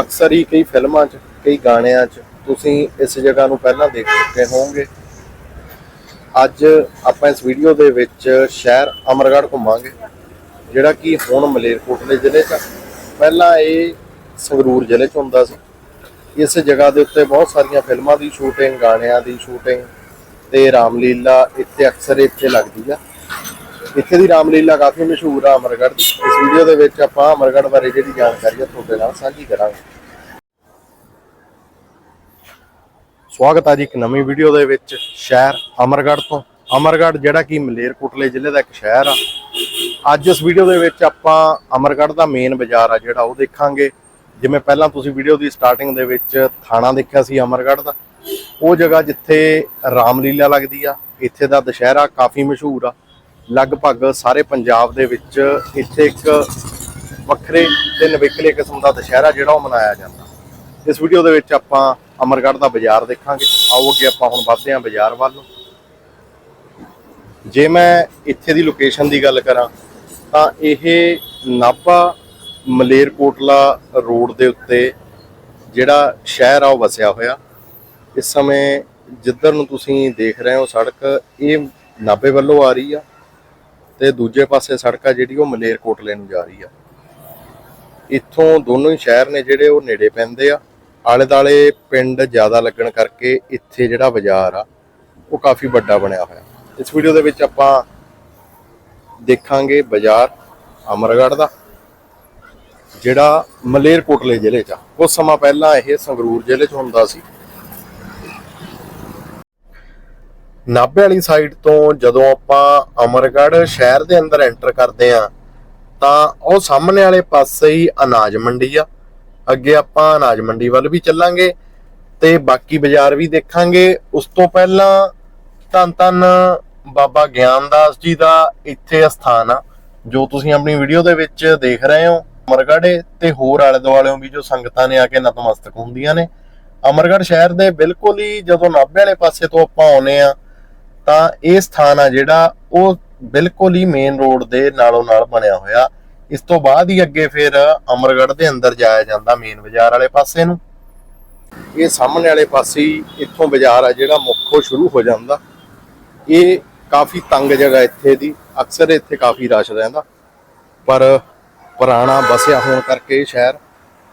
ਅਕਸਰ ਹੀ ਕਈ ਫਿਲਮਾਂ 'ਚ, ਕਈ ਗਾਣਿਆਂ 'ਚ ਤੁਸੀਂ ਇਸ ਜਗ੍ਹਾ ਨੂੰ ਪਹਿਲਾਂ ਦੇਖ ਚੁੱਕੇ ਹੋਵੋਗੇ। ਅੱਜ ਆਪਾਂ ਇਸ ਵੀਡੀਓ ਦੇ ਵਿੱਚ ਸ਼ਹਿਰ ਅਮਰਗੜ੍ਹ ਘੁੰਮਾਂਗੇ, ਜਿਹੜਾ ਕਿ ਹੁਣ ਮਲੇਰਕੋਟਲੇ ਜ਼ਿਲ੍ਹੇ 'ਚ ਆ। ਪਹਿਲਾਂ ਇਹ ਸੰਗਰੂਰ ਜ਼ਿਲ੍ਹੇ 'ਚ ਹੁੰਦਾ ਸੀ। ਇਸ ਜਗ੍ਹਾ ਦੇ ਉੱਤੇ ਬਹੁਤ ਸਾਰੀਆਂ ਫਿਲਮਾਂ ਦੀ ਸ਼ੂਟਿੰਗ ਗਾਣਿਆਂ ਦੀ ਸ਼ੂਟਿੰਗ ਤੇ ਰਾਮਲੀਲਾ ਇੱਥੇ ਅਕਸਰ ਇੱਥੇ ਲੱਗਦੀ ਆ। ਇੱਥੇ ਦੀ ਰਾਮਲੀਲਾ ਕਾਫੀ ਮਸ਼ਹੂਰ ਆ, ਅਮਰਗੜ੍ਹ ਦੀ। ਇਸ ਵੀਡੀਓ ਦੇ ਵਿੱਚ ਆਪਾਂ ਅਮਰਗੜ੍ਹ ਬਾਰੇ ਜਿਹੜੀ ਜਾਣਕਾਰੀ ਆ, ਤੁਹਾਡੇ ਨਾਲ ਸਾਂਝੀ ਕਰਾਂਗੇ। ਸਵਾਗਤ ਆ ਜੀ ਇੱਕ ਨਵੀਂ ਵੀਡੀਓ ਦੇ ਵਿੱਚ ਸ਼ਹਿਰ ਅਮਰਗੜ੍ਹ ਤੋਂ। ਅਮਰਗੜ੍ਹ ਜਿਹੜਾ ਕਿ ਮਲੇਰਕੋਟਲੇ ਜ਼ਿਲ੍ਹੇ ਦਾ ਇੱਕ ਸ਼ਹਿਰ ਆ। ਅੱਜ ਇਸ ਵੀਡੀਓ ਦੇ ਵਿੱਚ ਆਪਾਂ ਅਮਰਗੜ੍ਹ ਦਾ ਮੇਨ ਬਾਜ਼ਾਰ ਆ, ਜਿਹੜਾ ਉਹ ਦੇਖਾਂਗੇ। ਜਿਵੇਂ ਪਹਿਲਾਂ ਤੁਸੀਂ ਵੀਡੀਓ ਦੀ ਸਟਾਰਟਿੰਗ ਦੇ ਵਿੱਚ ਥਾਣਾ ਦੇਖਿਆ ਸੀ ਅਮਰਗੜ੍ਹ ਦਾ। ਉਹ ਜਗ੍ਹਾ ਜਿੱਥੇ ਰਾਮਲੀਲਾ ਲੱਗਦੀ ਆ, ਇੱਥੇ ਦਾ ਦੁਸ਼ਹਿਰਾ ਕਾਫੀ ਮਸ਼ਹੂਰ ਆ। ਲਗਭਗ ਸਾਰੇ ਪੰਜਾਬ ਦੇ ਵਿੱਚ ਇੱਥੇ ਇੱਕ ਵੱਖਰੇ ਤੇ ਨਵੇਕਲੇ ਕਿਸਮ ਦਾ ਦੁਸ਼ਹਿਰਾ ਜਿਹੜਾ ਉਹ ਮਨਾਇਆ ਜਾਂਦਾ। ਇਸ ਵੀਡੀਓ ਦੇ ਵਿੱਚ ਆਪਾਂ ਅਮਰਗੜ੍ਹ ਦਾ ਬਾਜ਼ਾਰ ਦੇਖਾਂਗੇ। ਆਓ ਅੱਗੇ ਆਪਾਂ ਹੁਣ ਵੱਧਦੇ ਹਾਂ ਬਾਜ਼ਾਰ ਵੱਲ ਨੂੰ। ਜੇ ਮੈਂ ਇੱਥੇ ਦੀ ਲੋਕੇਸ਼ਨ ਦੀ ਗੱਲ ਕਰਾਂ, ਤਾਂ ਇਹ ਨਾਭਾ ਮਲੇਰਕੋਟਲਾ ਰੋਡ ਦੇ ਉੱਤੇ ਜਿਹੜਾ ਸ਼ਹਿਰ ਆ ਉਹ ਵਸਿਆ ਹੋਇਆ। ਇਸ ਸਮੇਂ ਜਿੱਧਰ ਨੂੰ ਤੁਸੀਂ ਦੇਖ ਰਹੇ ਹੋ ਸੜਕ, ਇਹ ਨਾਭੇ ਵੱਲੋਂ ਆ ਰਹੀ ਆ। ਤੇ ਦੂਜੇ ਪਾਸੇ ਸੜਕ ਆ ਜਿਹੜੀ ਉਹ ਮਲੇਰਕੋਟਲੇ ਨੂੰ ਜਾ ਰਹੀ ਆ। ਇੱਥੋਂ ਦੋਨੋਂ ਹੀ ਸ਼ਹਿਰ ਨੇ ਜਿਹੜੇ ਉਹ ਨੇੜੇ ਪੈਂਦੇ ਆ। ਆਲੇ ਦਾਲੇ ਪਿੰਡ ਜ਼ਿਆਦਾ ਲੱਗਣ ਕਰਕੇ ਇੱਥੇ ਜਿਹੜਾ ਬਾਜ਼ਾਰ ਆ, ਉਹ ਕਾਫੀ ਵੱਡਾ ਬਣਿਆ ਹੋਇਆ। ਇਸ ਵੀਡੀਓ ਦੇ ਵਿੱਚ ਆਪਾਂ ਦੇਖਾਂਗੇ ਬਾਜ਼ਾਰ ਅਮਰਗੜ੍ਹ ਦਾ, ਜਿਹੜਾ ਮਲੇਰਕੋਟਲੇ ਜ਼ਿਲ੍ਹੇ 'ਚ ਆ। ਕੁਝ ਸਮਾਂ ਪਹਿਲਾਂ ਇਹ ਸੰਗਰੂਰ ਜ਼ਿਲ੍ਹੇ 'ਚ ਹੁੰਦਾ ਸੀ। ਨਾਭੇ ਵਾਲੀ ਸਾਈਡ ਤੋਂ ਜਦੋਂ ਆਪਾਂ ਅਮਰਗੜ੍ਹ ਸ਼ਹਿਰ ਦੇ ਅੰਦਰ ਐਂਟਰ ਕਰਦੇ ਆ ਤਾਂ ਉਹ ਸਾਹਮਣੇ ਵਾਲੇ ਪਾਸੇ ਹੀ ਅਨਾਜ ਮੰਡੀ ਆ। ਅੱਗੇ ਆਪਾਂ ਅਨਾਜ ਮੰਡੀ ਵੱਲ ਵੀ ਚੱਲਾਂਗੇ ਤੇ ਬਾਕੀ ਬਾਜ਼ਾਰ ਵੀ ਦੇਖਾਂਗੇ। ਉਸ ਤੋਂ ਪਹਿਲਾਂ ਧੰਨ ਧੰਨ ਬਾਬਾ ਗਿਆਨਦਾਸ ਜੀ ਦਾ ਇੱਥੇ ਅਸਥਾਨ ਆ, ਜੋ ਤੁਸੀਂ ਆਪਣੀ ਵੀਡੀਓ ਦੇ ਵਿੱਚ ਦੇਖ ਰਹੇ ਹੋ। ਅਮਰਗੜ੍ਹ ਤੇ ਹੋਰ ਆਲੇ ਦੁਆਲਿਓਂ ਵੀ ਜੋ ਸੰਗਤਾਂ ਨੇ ਆ ਕੇ ਨਤਮਸਤਕ ਹੁੰਦੀਆਂ ਨੇ। ਅਮਰਗੜ੍ਹ ਸ਼ਹਿਰ ਦੇ ਬਿਲਕੁਲ ਹੀ ਜਦੋਂ ਨਾਭੇ ਵਾਲੇ ਪਾਸੇ ਤੋਂ ਆਪਾਂ ਆਉਨੇ ਆ ਤਾਂ ਇਹ ਸਥਾਨ ਆ ਜਿਹੜਾ ਉਹ ਬਿਲਕੁਲ ਹੀ ਮੇਨ ਰੋਡ ਦੇ ਨਾਲੋਂ ਨਾਲ ਬਣਿਆ ਹੋਇਆ। ਇਸ ਤੋਂ ਬਾਅਦ ਹੀ ਅੱਗੇ ਫਿਰ ਅਮਰਗੜ੍ਹ ਦੇ ਅੰਦਰ ਜਾਇਆ ਜਾਂਦਾ ਮੇਨ ਬਾਜ਼ਾਰ ਵਾਲੇ ਪਾਸੇ ਨੂੰ। ਇਹ ਸਾਹਮਣੇ ਵਾਲੇ ਪਾਸੇ ਇੱਥੋਂ ਬਾਜ਼ਾਰ ਆ ਜਿਹੜਾ ਮੁੱਖੋਂ ਸ਼ੁਰੂ ਹੋ ਜਾਂਦਾ। ਇਹ ਕਾਫੀ ਤੰਗ ਜਗ੍ਹਾ ਇੱਥੇ ਦੀ, ਅਕਸਰ ਇੱਥੇ ਕਾਫੀ ਰਸ਼ ਰਹਿੰਦਾ। ਪਰ ਪੁਰਾਣਾ ਬਸਿਆ ਹੋਣ ਕਰਕੇ ਇਹ ਸ਼ਹਿਰ,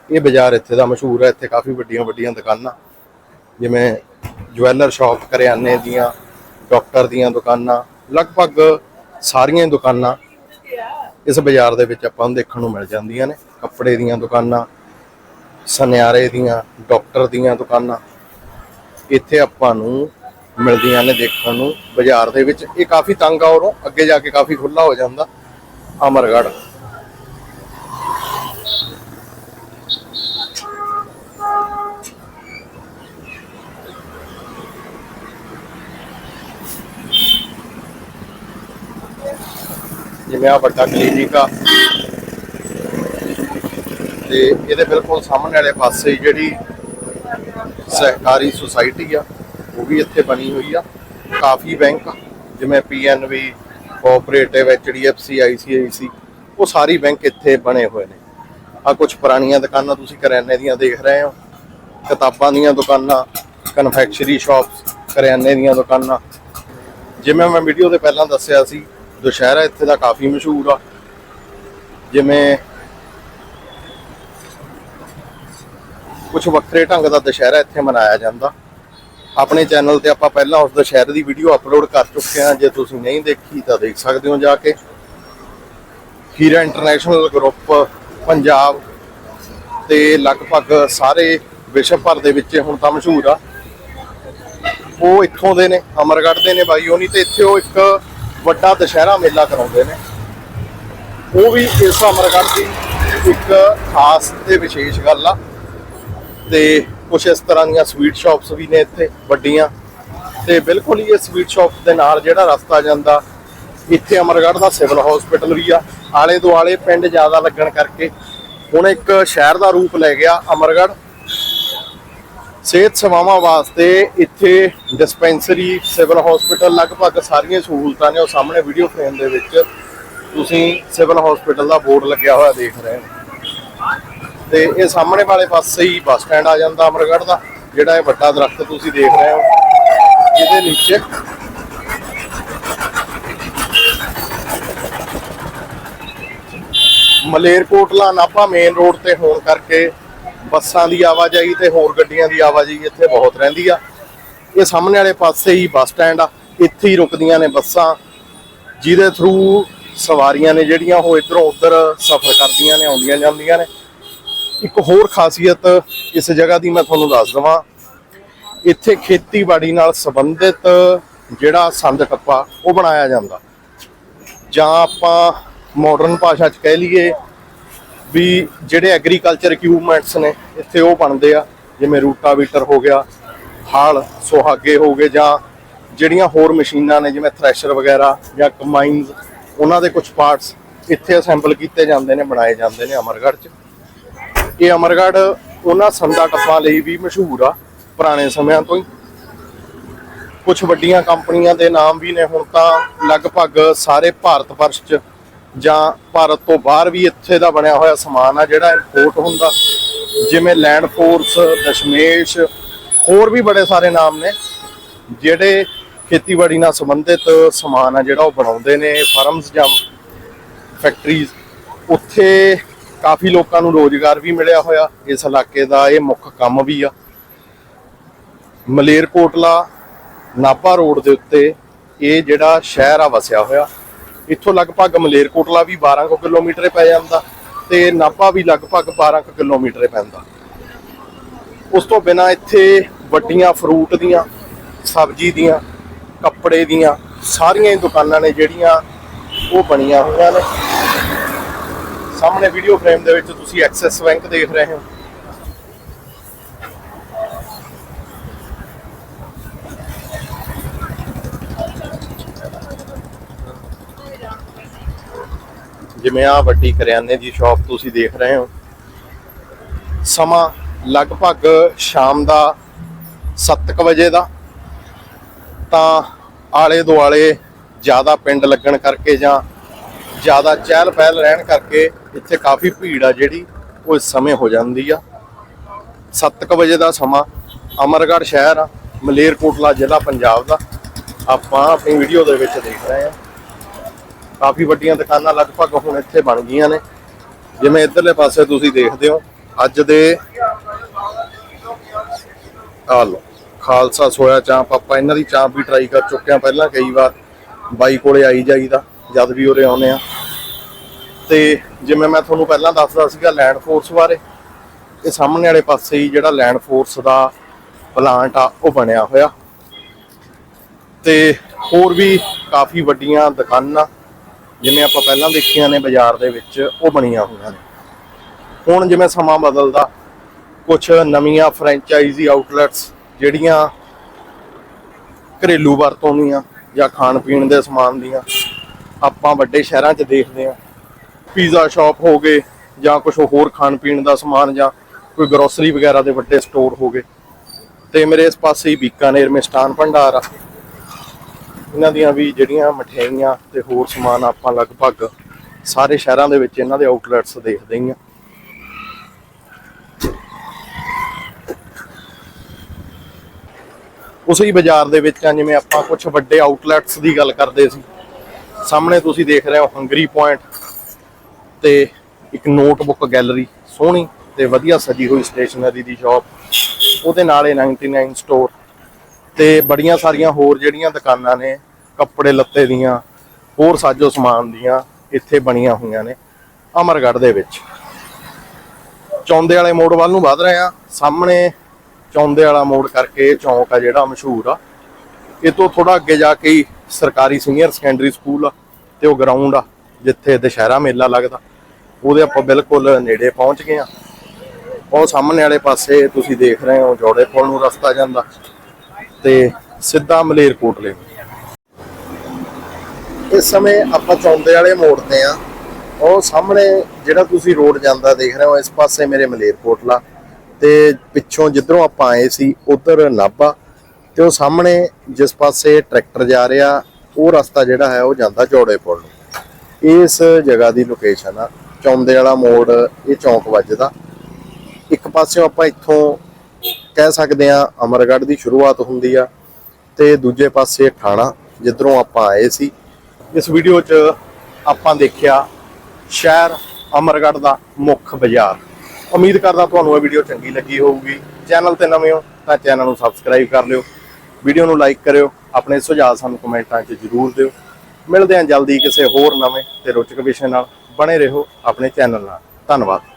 ਇਹ ਬਾਜ਼ਾਰ ਇੱਥੇ ਦਾ ਮਸ਼ਹੂਰ ਹੈ ਇੱਥੇ ਕਾਫੀ ਵੱਡੀਆਂ ਵੱਡੀਆਂ ਦੁਕਾਨਾਂ। ਜਿਵੇਂ ਜਵੈਲਰ ਸ਼ਾਪ, ਕਰਿਆਨੇ ਦੀਆਂ ਡਾਕਟਰ ਦੀਆਂ ਦੁਕਾਨਾਂ, ਲਗਭਗ ਸਾਰੀਆਂ ਦੁਕਾਨਾਂ ਇਸ ਬਾਜ਼ਾਰ ਦੇ ਵਿੱਚ ਆਪਾਂ ਨੂੰ ਦੇਖਣ ਨੂੰ ਮਿਲ ਜਾਂਦੀਆਂ ਨੇ। ਕੱਪੜੇ ਦੀਆਂ ਦੁਕਾਨਾਂ, ਸੁਨਿਆਰੇ ਦੀਆਂ, ਡਾਕਟਰ ਦੀਆਂ ਦੁਕਾਨਾਂ, ਇੱਥੇ ਆਪਾਂ ਨੂੰ ਮਿਲਦੀਆਂ ਨੇ ਦੇਖਣ ਨੂੰ। ਬਾਜ਼ਾਰ ਦੇ ਵਿੱਚ ਇਹ ਕਾਫੀ ਤੰਗ ਆ, ਔਰੋਂ ਅੱਗੇ ਜਾ ਕੇ ਕਾਫੀ ਖੁੱਲਾ ਹੋ ਜਾਂਦਾ। ਅਮਰਗੜ੍ਹ। ਜਿਵੇਂ ਆ ਵੱਡਾ ਕਲੀਨਿਕ ਆ। ਤੇ ਇਹਦੇ ਬਿਲਕੁਲ ਸਾਹਮਣੇ ਵਾਲੇ ਪਾਸੇ ਜਿਹੜੀ ਸਹਿਕਾਰੀ ਸੁਸਾਇਟੀ ਆ, ਉਹ ਵੀ ਇੱਥੇ ਬਣੀ ਹੋਈ ਆ। ਕਾਫੀ ਬੈਂਕ, ਜਿਵੇਂ ਪੀਐਨਬੀ ਕੋਆਪਰੇਟਿਵ ਐਚਡੀਐਫਸੀ ਆਈਸੀਆਈਸੀ ਉਹ ਸਾਰੀ ਬੈਂਕ ਇੱਥੇ ਬਣੇ ਹੋਏ ਨੇ। ਆ ਕੁਝ ਪੁਰਾਣੀਆਂ ਦੁਕਾਨਾਂ ਤੁਸੀਂ ਕਰਿਆਨੇ ਦੀਆਂ ਦੇਖ ਰਹੇ ਹੋ। ਕਿਤਾਬਾਂ ਦੀਆਂ ਦੁਕਾਨਾਂ ਕਨਫੈਕਸ਼ਨਰੀ ਸ਼ਾਪਸ ਕਰਿਆਨੇ ਦੀਆਂ ਦੁਕਾਨਾਂ। ਜਿਵੇਂ ਮੈਂ ਵੀਡੀਓ ਦੇ ਪਹਿਲਾਂ ਦੱਸਿਆ ਸੀ ਦੁਸ਼ਹਿਰਾ ਇੱਥੇ ਦਾ ਕਾਫੀ ਮਸ਼ਹੂਰ ਆ। ਜਿਵੇਂ ਕੁਝ ਵੱਖਰੇ ਢੰਗ ਦਾ ਦੁਸ਼ਹਿਰਾ ਇੱਥੇ ਮਨਾਇਆ ਜਾਂਦਾ। ਆਪਣੇ ਚੈਨਲ ਤੇ ਆਪਾਂ ਪਹਿਲਾਂ ਉਸ ਦੁਸ਼ਹਿਰੇ ਦੀ ਵੀਡੀਓ ਅਪਲੋਡ ਕਰ ਚੁੱਕੇ ਹਾਂ। ਜੇ ਤੁਸੀਂ ਨਹੀਂ ਦੇਖੀ ਤਾਂ ਦੇਖ ਸਕਦੇ ਹੋ ਜਾ ਕੇ। ਹੀਰਾ ਇੰਟਰਨੈਸ਼ਨਲ ਗਰੁੱਪ ਪੰਜਾਬ ਤੇ ਲਗਭਗ ਸਾਰੇ ਵਿਸ਼ਵ ਭਰ ਦੇ ਵਿੱਚ ਹੁਣ ਤਾਂ ਮਸ਼ਹੂਰ ਆ। ਉਹ ਇੱਥੋਂ ਦੇ ਨੇ, ਅਮਰਗੜ੍ਹ ਦੇ ਨੇ ਬਾਈ। ਹੋਣੀ ਤੇ ਇੱਥੇ ਉਹ ਇੱਕ ਵੱਡਾ ਦੁਸ਼ਹਿਰਾ ਮੇਲਾ ਕਰਾਉਂਦੇ ਨੇ। ਉਹ ਵੀ ਇਸ ਅਮਰਗੜ੍ਹ ਦੀ ਇੱਕ ਖਾਸ ਤੇ ਵਿਸ਼ੇਸ਼ ਗੱਲ ਆ। ਤੇ ਕੁਝ ਇਸ ਤਰ੍ਹਾਂ ਦੀਆਂ ਸਵੀਟ ਸ਼ਾਪਸ ਵੀ ਨੇ ਇੱਥੇ, ਵੱਡੀਆਂ। ਤੇ ਬਿਲਕੁਲ ਹੀ ਇਹ ਸਵੀਟ ਸ਼ਾਪਸ ਦੇ ਨਾਲ ਜਿਹੜਾ ਰਸਤਾ ਜਾਂਦਾ, ਇੱਥੇ ਅਮਰਗੜ੍ਹ ਦਾ ਸਿਵਲ ਹਸਪੀਟਲ ਵੀ ਆ। ਆਲੇ ਦੁਆਲੇ ਪਿੰਡ ਜ਼ਿਆਦਾ ਲੱਗਣ ਕਰਕੇ ਹੁਣ ਇੱਕ ਸ਼ਹਿਰ ਦਾ ਰੂਪ ਲੈ ਗਿਆ ਅਮਰਗੜ੍ਹ ਸਿਹਤ ਸੇਵਾਵਾਂ ਵਾਸਤੇ ਇੱਥੇ ਡਿਸਪੈਂਸਰੀ ਸਿਵਲ ਹਸਪੀਟਲ ਲਗਭਗ ਸਾਰੀਆਂ ਸਹੂਲਤਾਂ ਨੇ। ਉਹ ਸਾਹਮਣੇ ਵੀਡੀਓ ਫਰੇਮ ਦੇ ਵਿੱਚ ਤੁਸੀਂ ਸਿਵਲ ਹਸਪੀਟਲ ਦਾ ਬੋਰਡ ਲੱਗਿਆ ਹੋਇਆ ਦੇਖ ਰਹੇ ਹੋ। ਤੇ ਇਹ ਸਾਹਮਣੇ ਵਾਲੇ ਪਾਸੇ ਹੀ ਬੱਸ ਸਟੈਂਡ ਆ ਜਾਂਦਾ ਅਮਰਗੜ੍ਹ ਦਾ, ਜਿਹੜਾ ਇਹ ਵੱਡਾ ਦਰਖਤ ਤੁਸੀਂ ਦੇਖ ਰਹੇ ਹੋ। ਇਹਦੇ ਨੀਚੇ ਮਲੇਰਕੋਟਲਾ ਨਾਭਾ ਮੇਨ ਰੋਡ ਤੇ ਹੋਣ ਕਰਕੇ ਬੱਸਾਂ ਦੀ ਆਵਾਜਾਈ ਤੇ ਹੋਰ ਗੱਡੀਆਂ ਦੀ ਆਵਾਜਾਈ ਇੱਥੇ ਬਹੁਤ ਰਹਿੰਦੀ ਆ। ਇਹ ਸਾਹਮਣੇ ਵਾਲੇ ਪਾਸੇ ਹੀ ਬੱਸ ਸਟੈਂਡ ਆ। ਇੱਥੇ ਹੀ ਰੁਕਦੀਆਂ ਨੇ ਬੱਸਾਂ। ਜਿਹਦੇ ਥਰੂ ਸਵਾਰੀਆਂ ਨੇ ਜਿਹੜੀਆਂ ਉਹ ਇਧਰੋਂ ਉਧਰ ਸਫ਼ਰ ਕਰਦੀਆਂ ਨੇ, ਆਉਂਦੀਆਂ ਜਾਂਦੀਆਂ ਨੇ। ਇੱਕ ਹੋਰ ਖਾਸੀਅਤ ਇਸ ਜਗ੍ਹਾ ਦੀ ਮੈਂ ਤੁਹਾਨੂੰ ਦੱਸ ਦਵਾਂ। ਇੱਥੇ ਖੇਤੀਬਾੜੀ ਨਾਲ ਸੰਬੰਧਿਤ ਜਿਹੜਾ ਸੰਦ ਟੱਪਾ, ਉਹ ਬਣਾਇਆ ਜਾਂਦਾ। ਜਾਂ ਆਪਾਂ ਮਾਡਰਨ ਭਾਸ਼ਾ 'ਚ ਕਹਿ ਲਈਏ ਵੀ ਜਿਹੜੇ ਐਗਰੀਕਲਚਰ ਇਕਵਿਪਮੈਂਟਸ ਨੇ, ਇੱਥੇ ਉਹ ਬਣਦੇ ਆ, ਜਿਵੇਂ ਰੂਟਾਵੀਟਰ ਹੋ ਗਿਆ, ਹਾਲ ਸੁਹਾਗੇ ਹੋ ਗਏ, ਜਾਂ ਜਿਹੜੀਆਂ ਹੋਰ ਮਸ਼ੀਨਾਂ ਨੇ, ਜਿਵੇਂ ਥ੍ਰੈਸ਼ਰ ਵਗੈਰਾ ਜਾਂ ਕੰਬਾਈਨਸ ਉਹਨਾਂ ਦੇ ਕੁਝ ਪਾਰਟਸ ਇੱਥੇ ਅਸੈਂਬਲ ਕੀਤੇ ਜਾਂਦੇ ਨੇ, ਬਣਾਏ ਜਾਂਦੇ ਨੇ ਅਮਰਗੜ੍ਹ 'ਚ। ਇਹ ਅਮਰਗੜ੍ਹ ਉਹਨਾਂ ਸੰਦਾ ਟੱਪਾਂ ਲਈ ਵੀ ਮਸ਼ਹੂਰ ਆ, ਪੁਰਾਣੇ ਸਮਿਆਂ ਤੋਂ ਹੀ। ਕੁਝ ਵੱਡੀਆਂ ਕੰਪਨੀਆਂ ਦੇ ਨਾਮ ਵੀ ਨੇ, ਹੁਣ ਤਾਂ ਲਗਭਗ ਸਾਰੇ ਭਾਰਤ ਵਰਸ਼ 'ਚ ਜਾਂ ਭਾਰਤ ਤੋਂ ਬਾਹਰ ਵੀ ਇੱਥੇ ਦਾ ਬਣਿਆ ਹੋਇਆ ਸਮਾਨ ਆ ਜਿਹੜਾ ਇੰਪੋਰਟ ਹੁੰਦਾ। ਜਿਵੇਂ ਲੈਂਡ ਫੋਰਸ ਦਸ਼ਮੇਸ਼, ਹੋਰ ਵੀ ਬੜੇ ਸਾਰੇ ਨਾਮ ਨੇ, ਜਿਹੜੇ ਖੇਤੀਬਾੜੀ ਨਾਲ ਸੰਬੰਧਿਤ ਸਮਾਨ ਆ ਜਿਹੜਾ ਉਹ ਬਣਾਉਂਦੇ ਨੇ ਫਾਰਮਸ ਜਾਂ ਫੈਕਟਰੀਜ਼ ਉੱਥੇ ਕਾਫੀ ਲੋਕਾਂ ਨੂੰ ਰੋਜ਼ਗਾਰ ਵੀ ਮਿਲਿਆ ਹੋਇਆ, ਇਸ ਇਲਾਕੇ ਦਾ ਇਹ ਮੁੱਖ ਕੰਮ ਵੀ ਆ। ਮਲੇਰਕੋਟਲਾ, ਨਾਭਾ ਰੋਡ ਦੇ ਉੱਤੇ ਇਹ ਜਿਹੜਾ ਸ਼ਹਿਰ ਆ ਵਸਿਆ ਹੋਇਆ। ਇੱਥੋਂ ਲਗਭਗ ਮਲੇਰਕੋਟਲਾ ਵੀ 12 ਕੁ ਕਿਲੋਮੀਟਰ ਪੈ ਜਾਂਦਾ ਤੇ ਨਾਭਾ ਵੀ ਲਗਭਗ 12 ਕੁ ਕਿਲੋਮੀਟਰ ਪੈਂਦਾ। ਉਸ ਤੋਂ ਬਿਨਾ ਇੱਥੇ ਵੱਡੀਆਂ ਫਰੂਟ ਦੀਆਂ, ਸਬਜ਼ੀ ਦੀਆਂ, ਕੱਪੜੇ ਦੀਆਂ ਸਾਰੀਆਂ ਹੀ ਦੁਕਾਨਾਂ ਨੇ ਜਿਹੜੀਆਂ ਉਹ ਬਣੀਆਂ ਹੋਈਆਂ ਨੇ। ਸਾਹਮਣੇ ਵੀਡੀਓ ਫਰੇਮ ਦੇ ਵਿੱਚ ਤੁਸੀਂ ਐਕਸਿਸ ਬੈਂਕ ਦੇਖ ਰਹੇ ਹੋ। ਜਿਵੇਂ ਆ ਵੱਡੀ ਕਰਿਆਨੇ ਦੀ ਸ਼ਾਪ ਤੁਸੀਂ ਦੇਖ ਰਹੇ ਹੋ। ਸਮਾਂ ਲਗਭਗ ਸ਼ਾਮ ਦਾ 7:00 ਵਜੇ ਦਾ। ਤਾਂ ਆਲੇ ਦੁਆਲੇ ਜ਼ਿਆਦਾ ਪਿੰਡ ਲੱਗਣ ਕਰਕੇ ਜਾਂ ਜ਼ਿਆਦਾ ਚਹਿਲ ਪਹਿਲ ਰਹਿਣ ਕਰਕੇ ਇੱਥੇ ਕਾਫੀ ਭੀੜ ਆ ਜਿਹੜੀ, ਉਹ ਇਸ ਸਮੇਂ ਹੋ ਜਾਂਦੀ ਆ। 7:00 ਵਜੇ ਦਾ ਸਮਾਂ। ਅਮਰਗੜ੍ਹ ਸ਼ਹਿਰ ਆ, ਮਲੇਰਕੋਟਲਾ ਜ਼ਿਲ੍ਹਾ ਪੰਜਾਬ ਦਾ। ਆਪਾਂ ਆਪਣੀ ਵੀਡੀਓ ਦੇ ਵਿੱਚ ਦੇਖ ਰਹੇ ਹਾਂ ਕਾਫੀ ਵੱਡੀਆਂ ਦੁਕਾਨਾਂ ਲਗਭਗ ਹੁਣ ਇੱਥੇ ਬਣ ਗਈਆਂ ਨੇ। ਜਿਵੇਂ ਇਧਰਲੇ ਪਾਸੇ ਤੁਸੀਂ ਦੇਖਦੇ ਹੋ, ਅੱਜ ਦੇ ਆ ਲਓ, ਖਾਲਸਾ ਸੋਇਆ ਚਾਂਪ, ਆਪਾਂ ਇਹਨਾਂ ਦੀ ਚਾਂਪ ਵੀ ਟਰਾਈ ਕਰ ਚੁੱਕੇ ਆ ਪਹਿਲਾਂ ਕਈ ਵਾਰ, ਬਾਈ ਕੋਲੇ ਆਈ ਜਾਈਦਾ, ਜਦ ਵੀ ਉਰੇ ਆਉਂਦੇ ਆ ਤੇ ਜਿਵੇਂ ਮੈਂ ਤੁਹਾਨੂੰ ਪਹਿਲਾਂ ਦੱਸਦਾ ਸੀਗਾ ਲੈਂਡ ਫੋਰਸ ਬਾਰੇ, ਇਹ ਸਾਹਮਣੇ ਵਾਲੇ ਪਾਸੇ ਹੀ ਜਿਹੜਾ ਲੈਂਡ ਫੋਰਸ ਦਾ ਪਲਾਂਟ ਆ, ਉਹ ਬਣਿਆ ਹੋਇਆ। ਤੇ ਹੋਰ ਵੀ ਕਾਫੀ ਵੱਡੀਆਂ ਦੁਕਾਨਾਂ ਜਿਵੇਂ ਆਪਾਂ ਪਹਿਲਾਂ ਦੇਖੀਆਂ ਨੇ ਬਾਜ਼ਾਰ ਦੇ ਵਿੱਚ, ਉਹ ਬਣੀਆਂ ਹੋਈਆਂ ਨੇ। ਹੁਣ ਜਿਵੇਂ ਸਮਾਂ ਬਦਲਦਾ ਕੁਝ ਨਵੀਆਂ ਫਰੈਂਚਾਈਜ਼ੀ ਆਊਟਲੈਟਸ ਜਿਹੜੀਆਂ ਘਰੇਲੂ ਵਰਤੋਂ ਦੀਆਂ ਜਾਂ ਖਾਣ ਪੀਣ ਦੇ ਸਮਾਨ ਦੀਆਂ, ਆਪਾਂ ਵੱਡੇ ਸ਼ਹਿਰਾਂ 'ਚ ਦੇਖਦੇ ਹਾਂ। ਪੀਜ਼ਾ ਸ਼ਾਪ ਹੋ ਗਏ ਜਾਂ ਕੁਝ ਹੋਰ ਖਾਣ ਪੀਣ ਦਾ ਸਮਾਨ ਜਾਂ ਕੋਈ ਗਰੋਸਰੀ ਵਗੈਰਾ ਦੇ ਵੱਡੇ ਸਟੋਰ ਹੋ ਗਏ। ਤੇ ਮੇਰੇ ਇਸ ਪਾਸੇ ਹੀ ਬੀਕਾਨੇਰ ਮਿਸਟਾਨ ਭੰਡਾਰ ਆ। ਇਹਨਾਂ ਦੀਆਂ ਵੀ ਜਿਹੜੀਆਂ ਮਠਿਆਈਆਂ ਤੇ ਹੋਰ ਸਮਾਨ ਆਪਾਂ ਲਗਭਗ ਸਾਰੇ ਸ਼ਹਿਰਾਂ ਦੇ ਵਿੱਚ ਇਹਨਾਂ ਦੇ ਆਊਟਲੈਟਸ ਦੇਖਦੇ ਹੀ ਆ ਉਸੇ ਹੀ ਬਾਜ਼ਾਰ ਦੇ ਵਿੱਚ ਆ, ਜਿਵੇਂ ਆਪਾਂ ਕੁਝ ਵੱਡੇ ਆਊਟਲੈਟਸ ਦੀ ਗੱਲ ਕਰਦੇ ਸੀ। ਸਾਹਮਣੇ ਤੁਸੀਂ ਦੇਖ ਰਹੇ ਹੋ ਹੰਗਰੀ ਪੁਆਇੰਟ ਤੇ ਇੱਕ ਨੋਟਬੁੱਕ ਗੈਲਰੀ ਸੋਹਣੀ ਤੇ ਵਧੀਆ ਸਜੀ ਹੋਈ ਸਟੇਸ਼ਨਰੀ ਦੀ ਸ਼ਾਪ ਉਹਦੇ ਨਾਲ ਇਹ 99 ਸਟੋਰ ਤੇ ਬੜੀਆਂ ਸਾਰੀਆਂ ਹੋਰ ਜਿਹੜੀਆਂ ਦੁਕਾਨਾਂ ਨੇ, ਕੱਪੜੇ ਲੱਤੇ ਦੀਆਂ, ਹੋਰ ਸਾਜੋ ਸਮਾਨ ਦੀਆਂ, ਇੱਥੇ ਬਣੀਆਂ ਹੋਈਆਂ ਨੇ, ਅਮਰਗੜ੍ਹ ਦੇ ਵਿੱਚ। ਚੌਂਦੇ ਵਾਲੇ ਮੋੜ ਵੱਲ ਨੂੰ ਵਧ ਰਹੇ ਆ ਸਾਹਮਣੇ ਚੌਂਦੇ ਵਾਲਾ ਮੋੜ ਕਰਕੇ ਚੌਂਕ ਆ ਜਿਹੜਾ ਮਸ਼ਹੂਰ ਆ। ਇਹ ਤੋਂ ਥੋੜਾ ਅੱਗੇ ਜਾ ਕੇ ਹੀ ਸਰਕਾਰੀ ਸੀਨੀਅਰ ਸੈਕੰਡਰੀ ਸਕੂਲ ਆ ਤੇ ਉਹ ਗਰਾਊਂਡ ਆ, ਜਿੱਥੇ ਦੁਸ਼ਹਿਰਾ ਮੇਲਾ ਲੱਗਦਾ। ਉਹਦੇ ਆਪਾਂ ਬਿਲਕੁਲ ਨੇੜੇ ਪਹੁੰਚ ਗਏ ਆ ਉਹ ਸਾਹਮਣੇ ਵਾਲੇ ਪਾਸੇ ਤੁਸੀਂ ਦੇਖ ਰਹੇ ਹੋ, ਜੋੜੇ ਪੁਲ ਨੂੰ ਰਸਤਾ ਜਾਂਦਾ। ਤੇ ਸਿੱਧਾ ਮਲੇਰਕੋਟਲੇ ਇਸ ਸਮੇਂ ਆਪਾਂ ਚੌਂਦੇ ਵਾਲੇ ਮੋੜ ਤੇ ਆ। ਉਹ ਸਾਹਮਣੇ ਜਿਹੜਾ ਤੁਸੀਂ ਰੋਡ ਜਾਂਦਾ ਦੇਖ ਰਹੇ ਹੋ, ਇਸ ਪਾਸੇ ਮੇਰੇ ਮਲੇਰਕੋਟਲਾ ਤੇ ਪਿੱਛੋਂ ਜਿੱਧਰੋਂ ਆਪਾਂ ਆਏ ਸੀ, ਉਧਰ ਨਾਭਾ। ਤੇ ਉਹ ਸਾਹਮਣੇ ਜਿਸ ਪਾਸੇ ਟਰੈਕਟਰ ਜਾ ਰਿਹਾ, ਉਹ ਰਸਤਾ ਜਿਹੜਾ ਹੈ, ਉਹ ਜਾਂਦਾ ਜੋੜੇ ਪੁਲ ਨੂੰ। ਇਸ ਜਗ੍ਹਾ ਦੀ ਲੋਕੇਸ਼ਨ ਆ। ਚੌਂਦੇ ਵਾਲਾ ਮੋੜ, ਇਹ ਚੌਂਕ ਵੱਜਦਾ। ਇੱਕ ਪਾਸਿਓਂ ਆਪਾਂ ਇੱਥੋਂ ਕਹਿ ਸਕਦੇ ਆ ਅਮਰਗੜ੍ਹ ਦੀ ਸ਼ੁਰੂਆਤ ਹੁੰਦੀ ਆ ਤੇ ਦੂਜੇ ਪਾਸੇ ਠਾਣਾ, ਜਿੱਧਰੋਂ ਆਪਾਂ ਆਏ ਸੀ। ਇਸ ਵੀਡੀਓ 'ਚ ਆਪਾਂ ਦੇਖਿਆ ਸ਼ਹਿਰ ਅਮਰਗੜ੍ਹ ਦਾ ਮੁੱਖ ਬਾਜ਼ਾਰ। ਉਮੀਦ ਕਰਦਾ ਤੁਹਾਨੂੰ ਇਹ ਵੀਡੀਓ ਚੰਗੀ ਲੱਗੀ ਹੋਊਗੀ। ਚੈਨਲ ਤੇ ਨਵੇਂ ਹੋ ਤਾਂ ਚੈਨਲ ਨੂੰ ਸਬਸਕ੍ਰਾਈਬ ਕਰ ਲਿਓ। ਵੀਡੀਓ ਨੂੰ ਲਾਈਕ ਕਰਿਓ, ਆਪਣੇ ਸੁਝਾਅ ਸਾਨੂੰ ਕਮੈਂਟਾਂ 'ਚ ਜ਼ਰੂਰ ਦਿਓ। ਮਿਲਦੇ ਹਾਂ ਜਲਦੀ ਕਿਸੇ ਹੋਰ ਨਵੇਂ ਤੇ ਰੋਚਕ ਵਿਸ਼ੇ ਨਾਲ। ਬਣੇ ਰਹੋ ਆਪਣੇ ਚੈਨਲ ਨਾਲ। ਧੰਨਵਾਦ।